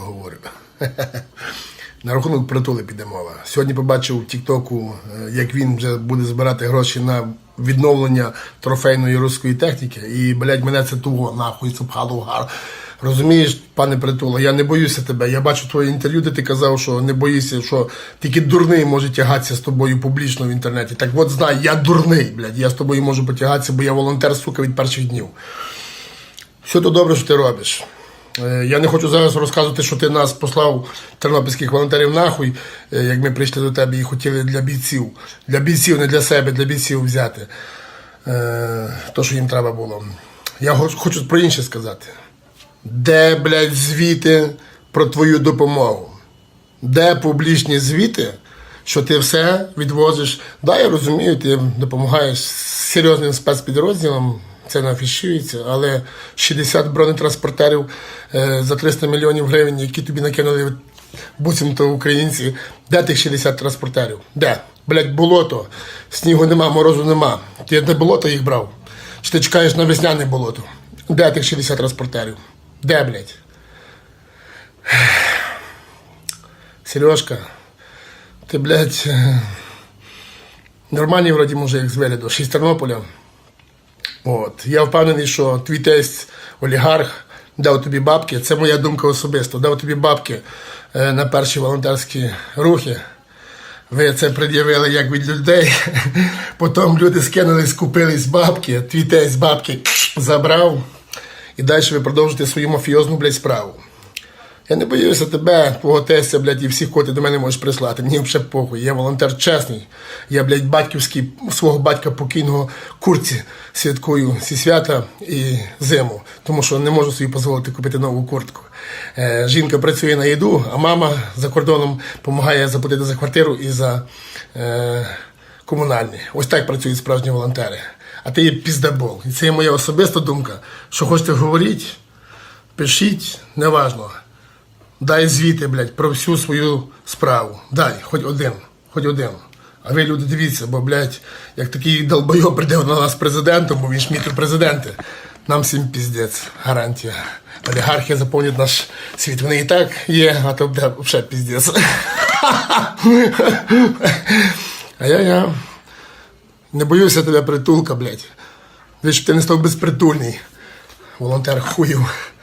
говорю. На рахунок притули піде мова. Сьогодні побачив в Тіктоку, е, як він вже буде збирати гроші на відновлення трофейної руської техніки. І, блядь, мене це туго, нахуй, супхало в гар. Розумієш, пане Притула, я не боюся тебе. Я бачу твоє інтерв'ю, де ти казав, що не боїшся, що тільки дурний може тягатися з тобою публічно в інтернеті. Так от знай, я дурний, блядь, я з тобою можу потягатися, бо я волонтер, сука, від перших днів. Все то добре, що ти робиш. Е, Я не хочу зараз розказувати, що ти нас послав тернопільських волонтерів нахуй, е, як ми прийшли до тебе і хотіли для бійців. Для бійців, не для себе, для бійців взяти. Е, То, що їм треба було. Я хочу про інше сказати. Де, блядь, звіти про твою допомогу? Де публічні звіти, що ти все відвозиш? Да, я розумію, ти допомагаєш серйозним спецпідрозділам, це не але 60 бронетранспортерів е, за 300 мільйонів гривень, які тобі накинули буцімто українці, де тих 60 транспортерів? Де? Блять, болото, снігу нема, морозу нема. Ти де болото їх брав? Чи ти чекаєш на весняне болото? Де тих 60 транспортерів? Де, блядь? Сережка, ти, блядь, е, нормальний вроді мужик з вигляду, ще з Тернополя. От. Я впевнений, що твій тесть олігарх дав тобі бабки. Це моя думка особисто. Дав тобі бабки е, на перші волонтерські рухи. Ви це пред'явили як від людей. Потім люди скинулись, купились бабки, твій тесть бабки забрав. І далі ви продовжуєте свою мафіозну, блядь, справу. Я не боюся тебе, твого тестя, блядь, і всіх, кого ти до мене можеш прислати. Мені взагалі похуй. Я волонтер чесний. Я, блядь, батьківський свого батька покійного курці святкую ці свята і зиму, тому що не можу собі дозволити купити нову куртку. Е, жінка працює на їду, а мама за кордоном допомагає заплатити за квартиру і за е, комунальні. Ось так працюють справжні волонтери. А ти є піздабол. І це є моя особиста думка. Що хочете говорити, пишіть, неважно. Дай звіти, блядь, про всю свою справу. Дай, хоч один, хоч один. А ви, люди, дивіться, бо, блядь, як такий долбойоб прийде на нас президентом, бо він ж мітр президенти, нам всім піздець, гарантія. Олігархи заповнять наш світ. Вони і так є, а то буде взагалі піздець. А я, я не боюся тебе притулка, блядь. Щоб ти не став безпритульний. Волонтер хуїв.